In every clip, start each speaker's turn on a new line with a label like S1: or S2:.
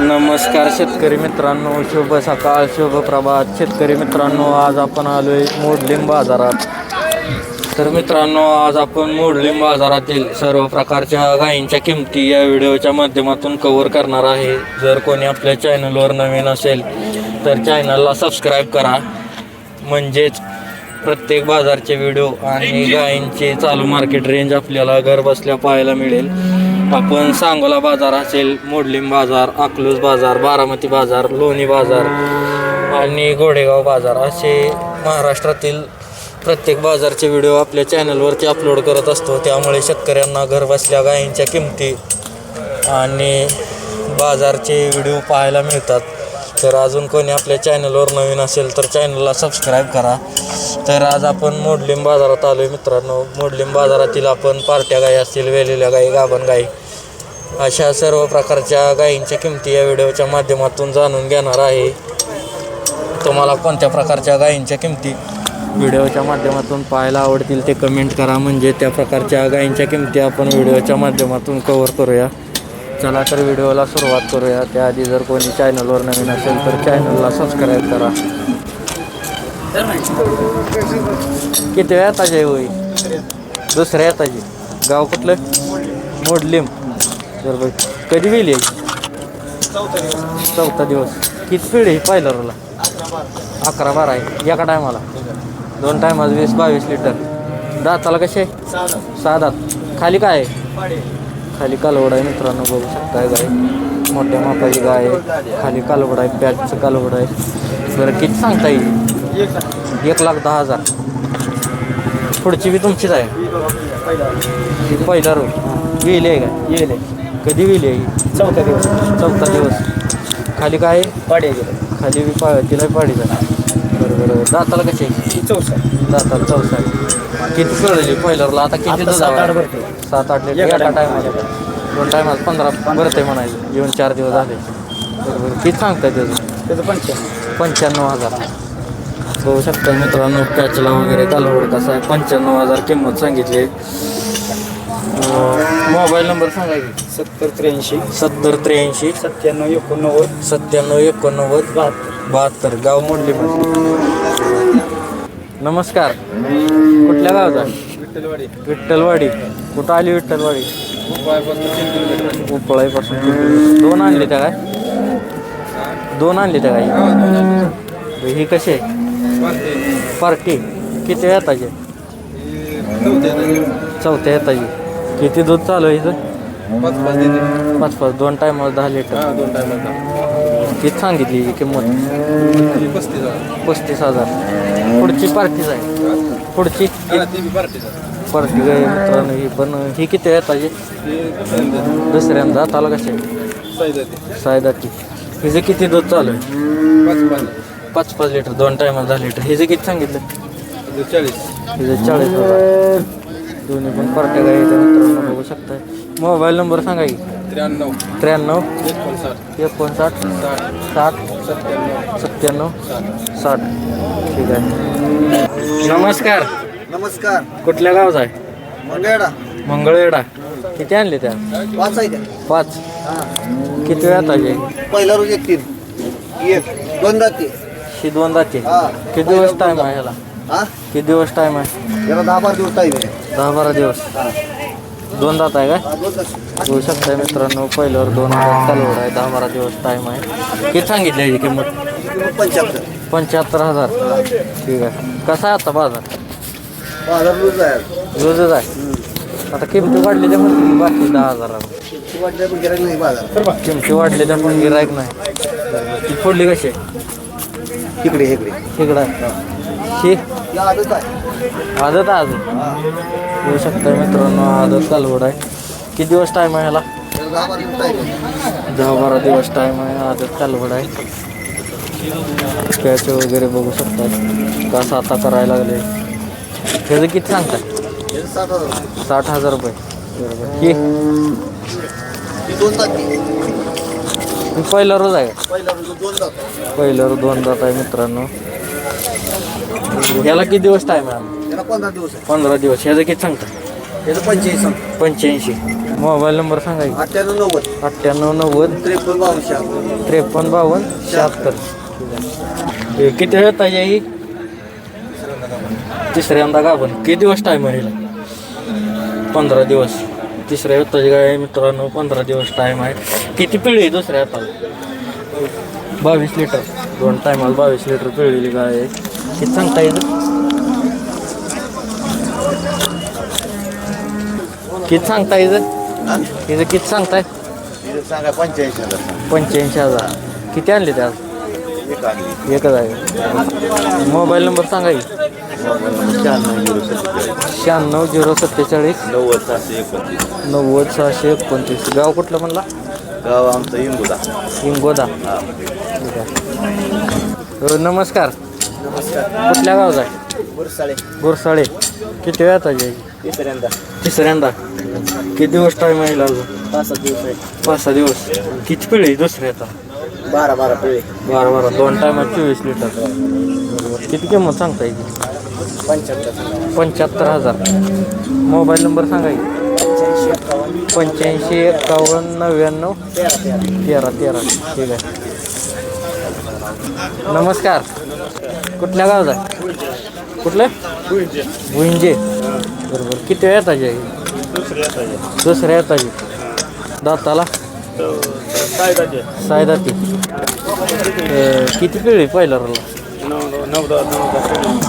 S1: नमस्कार शेतकरी मित्रांनो शुभ सकाळ शुभ प्रभात. शेतकरी मित्रांनो आज आपण आलोय मोडलिंब बाजारात. तर मित्रांनो आज आपण मोडलिंब बाजारातील सर्व प्रकारच्या गायींच्या किमती या व्हिडिओच्या माध्यमातून कव्हर करणार आहे. जर कोणी आपल्या चॅनलवर नवीन असेल तर चॅनलला सबस्क्राईब करा. म्हणजेच प्रत्येक बाजारचे व्हिडिओ आणि गायींचे चालू मार्केट रेंज आपल्याला घर बसल्या पाहायला मिळेल. आपण सांगोला बाजार असेल मोडलिम बाजार अकलूज बाजार बारामती बाजार लोणी बाजार आणि गोडेगाव बाजार असे महाराष्ट्रातील प्रत्येक बाजारचे व्हिडिओ आपल्या चॅनलवरती अपलोड करत असतो. त्यामुळे शेतकऱ्यांना घरबसल्या गायींच्या किमती आणि बाजारचे व्हिडिओ पाहायला मिळतात. तर अजून कोणी आपल्या चॅनलवर नवीन असेल तर चॅनलला सबस्क्राईब करा. तर आज आपण मोडलिंब बाजारात आलो आहे मित्रांनो. मोडलिंब बाजारातील आपण पार्ट्या गाई असतील वेलेल्या गाई गाभण गाई अशा सर्व प्रकारच्या गायींच्या किमती या व्हिडिओच्या माध्यमातून जाणून घेणार आहे. तुम्हाला कोणत्या प्रकारच्या गायींच्या किमती व्हिडिओच्या माध्यमातून पाहायला आवडतील ते कमेंट करा. म्हणजे त्या प्रकारच्या गायींच्या किमती आपण व्हिडिओच्या माध्यमातून कवर करूया. चला तर व्हिडिओला सुरुवात करूया. त्याआधी जर कोणी चॅनलवर नवीन असेल तर चॅनलला सबस्क्राईब करा. किती वेळा ताजे होई दुसऱ्या येताची गाव कुठलं? मोडलिम. बरोबर कधी गेली? चौथा दिवस. किती पिढी आहे रोला अकरा बारा आहे. एका टायमाला दोन टायमाला वीस बावीस लिटर दाताला कसे? सहा दात खाली काय आहे? खाली कालवड आहे मित्रांनो बघू शकताय गाय मोठ्या मापाची गाय आहे. खाली कालवड आहे पॅचचं कालवड आहे. बरं किती सांगता येईल एक लाख दहा हजार. पुढची बी तुमचीच आहे. पहिला रो विली आहे का?
S2: येले
S1: कधी विली आहे ही?
S2: चौथा दिवस.
S1: चौथा दिवस. खाली काय? आहे?
S2: गेले.
S1: खाली बी पा तिला पाडीचा बरं बरं दाताला कशी आहे?
S2: चौसा
S1: दाताला चौसा आहे किती कळली पहिल्याला? आता किती
S2: आता सात? आठ भरते.
S1: सात आठ लिटर
S2: एका
S1: एका
S2: time
S1: टायमाला दोन टायमाला पंधरा भरते म्हणायचं. येऊन चार दिवस झाले. बरोबर किती सांगताय त्याचं?
S2: त्याचं पंच्याण्णव.
S1: पंच्याण्णव हजार. बघू शकता मित्रांनो पॅचला वगैरे कालवड कसा आहे? पंच्याण्णव हजार किंमत सांगितली. मोबाईल नंबर सांगा की.
S2: सत्तर त्र्याऐंशी.
S1: सत्तर त्र्याऐंशी.
S2: सत्त्याण्णव एकोणनव्वद.
S1: सत्त्याण्णव एकोणनव्वद.
S2: बहात्तर.
S1: बहात्तर. गाव मोडली नमस्कार. कुठल्या गावाचा?
S2: विठ्ठलवाडी.
S1: विठ्ठलवाडी. कुठं आली विठ्ठलवाडी? उपळाईपासून तीन किलोमीटर. दोन आणले त्या काय? दोन आणले त्या काय? ही आहे? पार्टी किती येताची. चौथ्या येताची. किती दूध चालू आहे इथं?
S2: पाच पाच देते.
S1: पाच पाच दोन टायमाला दहा लिटर
S2: हा दोन टायमाला
S1: किती सांगितली ही किंमत?
S2: पस्तीस हजार.
S1: पस्तीस हजार. पुढची पार्टीच आहे. पुढची?
S2: हा, ती बी पार्टीचा
S1: पार्टी काय मित्रांनो ही पण ही किती येताची
S2: ते
S1: दुसऱ्यांदा. आताला कशी आहे
S2: साई जाते
S1: सायदाची हिचं किती दूध चालू आहे?
S2: पाच पाच.
S1: पाच पाच लिटर दोन टायमाला दहा लिटर हिचं किती सांगितलं?
S2: ते चाळीस.
S1: हिचं चाळीस हजार. दोन्ही पण पार्ट्या गाई आहेत मित्रांनो बघू शकताय. मोबाईल नंबर सांगा की?
S2: त्र्याण्णव.
S1: त्र्याण्णव.
S2: एकोणसाठ.
S1: एकोणसाठ.
S2: साठ. सत्त्याण्णव.
S1: सत्त्याण्णव
S2: साठ.
S1: ठीक आहे. नमस्कार.
S3: नमस्कार.
S1: कुठल्या गावचा आहे?
S3: मंगळडा
S1: मंगळवेढा. किती आणले त्या?
S3: पाच आहे त्या.
S1: पाच. किती वेळात आले?
S3: पहिला रोज एक तीन. एक. दोनदा ते
S1: ही दोन
S3: हा.
S1: किती दिवस टाईम आहे ह्याला?
S3: हा?
S1: किती दिवस टाईम आहे?
S3: याला दहा बारा दिवस टाईम आहे.
S1: दहा बारा दिवस. दोन दात आहे काय. होऊ शकताय मित्रांनो पहिल्यावर दोन हजार चालवड आहे दहा बारा दिवस टाईम आहे. किती सांगितली याची किंमत?
S3: किंमत पंच्याहत्तर.
S1: पंच्याहत्तर हजार. ठीक आहे. कसा आहे आता बाजार?
S3: बाजार रोज आहे.
S1: रोजच आहे. आता किमती वाढलेल्या म्हणते बाकी दहा हजाराला.
S3: किती वाटलं पण गिरायक नाही बाजार.
S1: किमती वाढलेल्या पण गिरायक नाही. ती फोडली कशी? आहे
S3: इकडे. इकडे.
S1: तिकडं आहे ही
S3: आहे.
S1: आदत आहे अजून. होऊ शकतं मित्रांनो आदत कालवड आहे. किती दिवस टाईम आहे ह्याला?
S3: याला दहा बारा दिवस टाईम आहे
S1: आदत कालवड आहे. पॅच वगैरे बघू शकता कसं आता करायला लागले. त्याचं किती सांगतात
S3: साठ हजार
S1: रुपये. बरोबर. पहिला रोज आहे
S3: पहिलं रोज दोन
S1: जात आहे मित्रांनो. ह्याला किती दिवस टाईम आहे?
S3: याला पंधरा दिवस आहे.
S1: पंधरा दिवस. ह्याचं किती सांगतात
S3: याचं पंच्याऐंशी सांग
S1: पंच्याऐंशी मोबाईल नंबर सांगा.
S3: अठ्ठ्याण्णव नव्वद.
S1: अठ्ठ्याण्णव नव्वद.
S3: त्रेपन्न शहात्तर.
S1: त्रेपन्न बावन्न शहात्तर. किती वेळ ताई ही तिसऱ्यांदा का पण किती दिवस टाईम आहे हिला? पंधरा दिवस. तिसऱ्या वेताची गाय आहे मित्रांनो पंधरा दिवस टाईम आहे. किती पिढी आहे दुसऱ्या हाताला? बावीस लिटर दोन टायमाला बावीस लिटर पिळलेली गाय आहे. किती सांगता येतं किती सांगता येतं तिचं किती सांगताय?
S3: सांगा पंच्याऐंशी हजार.
S1: पंच्याऐंशी हजार. किती आणले ते आज?
S3: एक आणली.
S1: एकच आहे मोबाईल नंबर सांगा की.
S3: शहाण्णव झिरो सत्तेचाळीस.
S1: शहाण्णव झिरो सत्तेचाळीस.
S3: नव्वद सहाशे एकोणतीस.
S1: नव्वद सहाशे एकोणतीस. गाव कुठलं म्हणला?
S3: गाव आमचं इंगुदा
S1: इंगोदा
S3: हा.
S1: ठीक आहे अ, नमस्कार.
S3: नमस्कार.
S1: कुठल्या गावात आहे
S3: गुरसाळे
S1: गुरसाळे किती वेळात आहे
S3: तिसऱ्यांदा.
S1: तिसऱ्यांदा. किती दिवस टाईम आहे अजून?
S3: पाच सात दिवस आहे.
S1: पाच सहा दिवस. किती पिढी दुसऱ्या आता?
S3: बारा बारा पिळे.
S1: बारा बारा. दोन टायमात चोवीस लिटर किती किंमत सांगता येईल?
S3: पंच्याहत्तर.
S1: पंच्याहत्तर हजार. मोबाईल नंबर सांगा की.
S3: पंच्याऐंशी एकावन्न.
S1: पंच्याऐंशी एकावन्न नव्याण्णव.
S3: तेरा तेरा.
S1: तेरा तेरा. ठीक आहे. नमस्कार. कुठल्या गावचा? आहे कुठलं? भुंजे बरोबर. किती वेळ येताची आहे दुसऱ्या येताची दाताला? साय ती किती पिळी पहिल्या रोला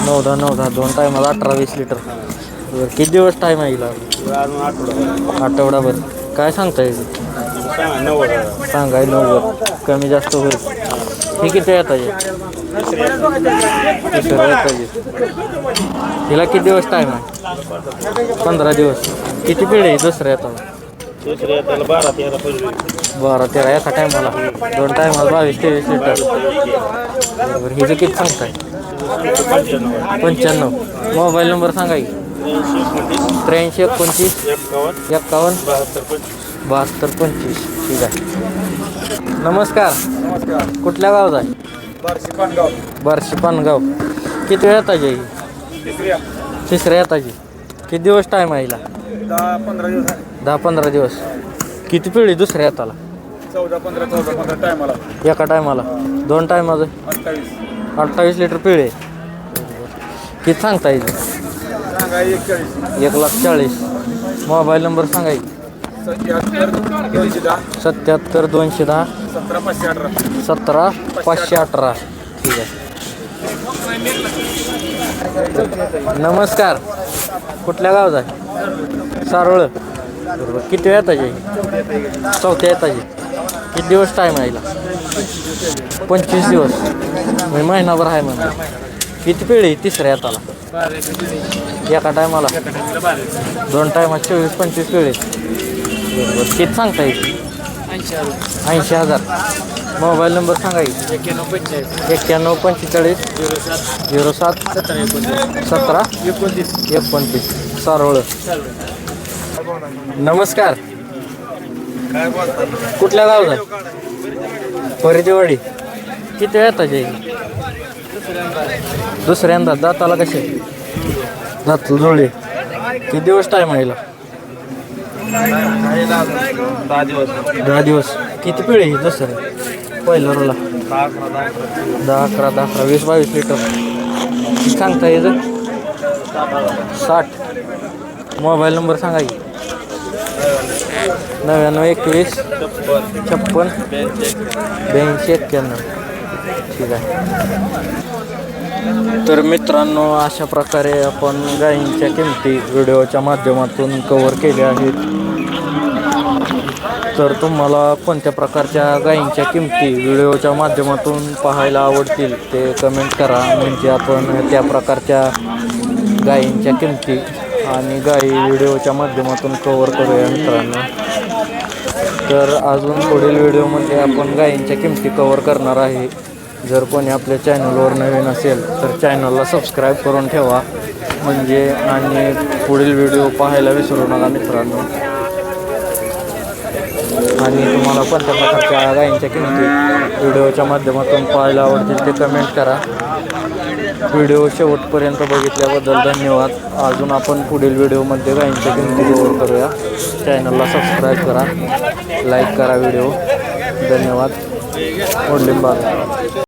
S1: नऊ दहा नऊ दहा. दोन टायमाला अठरा वीस लिटर. बरं किती दिवस टाईम आहे हिला? आठवडाभर. काय सांगता येईल सांगाय नव्वद. कमी जास्त होईल. हे किती येत आहे तिसरं येत आहे हिला किती दिवस टाईम आहे? पंधरा दिवस. किती पिढी आहे दुसऱ्या येतात बारा तेरा एका टायमाला दोन टायमाला बावीस तेवीस लिटर. बरोबर हिचं किती सांगताय? पंच्याण्णव. मोबाईल नंबर सांगा की. त्र्याऐंशी एकोणतीस एक्कावन्न बहात्तर पंचवीस. ठीक आहे. नमस्कार. कुठल्या गावात आहे?
S3: बारशे पानगाव.
S1: बार्शी पानगाव किती वेळ येताची आहे ही? तिसऱ्या येताची किती दिवस टाईम आहे हिला?
S3: दहा पंधरा दिवस.
S1: दहा पंधरा दिवस किती पिढी दुसऱ्या येताला?
S3: चौदा पंधरा चौदा पंधरा टायमाला
S1: एका टायमाला दोन टायमाचं
S3: अठ्ठावीस
S1: अठ्ठावीस लिटर पिळे. किती सांगता येईल
S3: सांगा
S1: एक लाख चाळीस. मोबाईल नंबर सांगा की.
S3: दोनशे दहा
S1: सत्याहत्तर दोनशे दहा.
S3: सतरा पाचशे अठरा.
S1: सतरा पाचशे अठरा ठीक आहे. नमस्कार. कुठल्या गावचा आहे? सारोळ. बरोबर. किती वेळ येताची चौथ्या येताची किती दिवस टाईम आहे पंचवीस दिवस. म्हणजे महिनाभर आहे म्हणा किती पिढी तिसऱ्या येताला? एका टायमाला दोन टायमात चोवीस पंचवीस पिढी. बरोबर किती सांगता येईल. ऐंशी हजार. मोबाईल नंबर सांगा की.
S3: एक्क्याण्णव पंचेचाळीस
S1: एक्क्याण्णव पंचेचाळीस झिरो सात सतरा
S3: एकोणतीस.
S1: एकोणतीस सारोळ. नमस्कार.
S3: काय बोलता
S1: कुठल्या गावचा? परिजेवाडी किती वेळ येतात दुसऱ्यांदा. दाताला कसे? दात जुळले किती दिवस टाईम आहे हिला?
S3: दहा दिवस.
S1: दहा दिवस किती पिळे ही दुसरं पहिलं रोला.
S3: दहा अकरा दहा अकरा
S1: दहा अकरा दहा अकरा वीस बावीस लिटर. सांगता येतं साठ. मोबाईल नंबर सांगा की. नव्याण्णव एकवीस. छप्पन. ब्याऐंशी एक्क्याण्णव. ठीक आहे. तर मित्रांनो अशा प्रकारे आपण गायींच्या किमती व्हिडिओच्या माध्यमातून कवर केल्या आहेत. तर तुम्हाला कोणत्या प्रकारच्या गायींच्या किमती व्हिडिओच्या माध्यमातून पाहायला आवडतील ते कमेंट करा. म्हणजे आपण त्या प्रकारच्या गायींच्या किमती आणि गायी व्हिडिओच्या माध्यमातून कवर करूया मित्रांनो. तर अजून पुढील व्हिडिओमध्ये आपण गायींच्या किमती कवर करणार आहे. जर कोणी आपल्या चॅनलवर नवीन असेल तर चॅनलला सबस्क्राईब करून ठेवा. म्हणजे आणि पुढील व्हिडिओ पाहायला विसरू नका मित्रांनो. आणि तुम्हाला कोणत्या प्रकारच्या गायींच्या किमती व्हिडिओच्या माध्यमातून पाहायला आवडतील ते कमेंट करा. व्हिडिओ शेवटपर्यंत बघितल्याबद्दल धन्यवाद. अजून आपण पुढील व्हिडिओमध्ये गाईंच्या किमती कव्हर करूया. चॅनलला सबस्क्राईब करा. लाईक करा व्हिडिओ धन्यवाद. मोडलिंग